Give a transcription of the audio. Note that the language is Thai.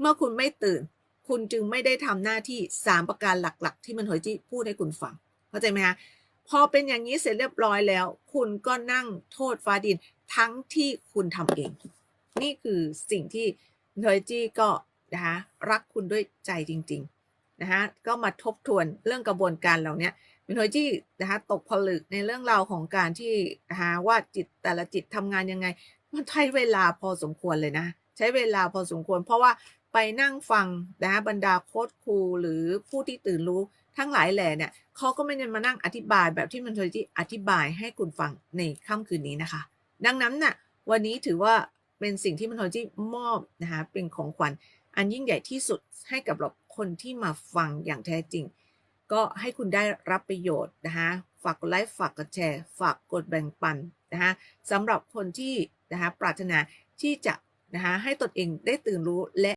เมื่อคุณไม่ตื่น คุณจึงไม่ได้ทำหน้าที่ 3 ประการหลักๆ ที่มันโหยจี้พูดให้คุณฟัง เข้าใจไหมคะพอเป็นอย่างนี้เสร็จเรียบร้อยแล้ว คุณก็นั่งโทษฟ้าดินทั้งที่คุณทำเอง นี่คือสิ่งที่เฮยจี้ก็นะคะรักคุณด้วยใจจริงๆนะคะก็มาทบทวนเรื่องกระบวนการเหล่านี้เป็นเฮยจี้นะคะตกผลึกในเรื่องราวของการที่นะคะว่าจิตแต่ละจิตทำงานยังไง มันใช้เวลาพอสมควรเลยนะ ใช้เวลาพอสมควร เพราะว่าไปนั่งฟังนะคะบรรดาโค้ชครูหรือผู้ที่ตื่นรู้ทั้งหลายแหล่เนี่ยเขาก็ไม่ได้มานั่งอธิบายแบบที่มันเคยที่อธิบายให้คุณฟังในค่ำคืนนี้นะคะ ดังนั้นน่ะวันนี้ถือว่าเป็นสิ่งที่มันเคยที่มอบนะคะเป็นของขวัญอันยิ่งใหญ่ที่สุดให้กับเราคนที่มาฟังอย่างแท้จริง ก็ให้คุณได้รับประโยชน์นะคะฝากกดไลค์ฝากกดแชร์ ฝากกดแบ่งปันนะคะสำหรับคนที่นะคะปรารถนาที่จะ นะคะให้ตนเองได้ตื่นรู้และ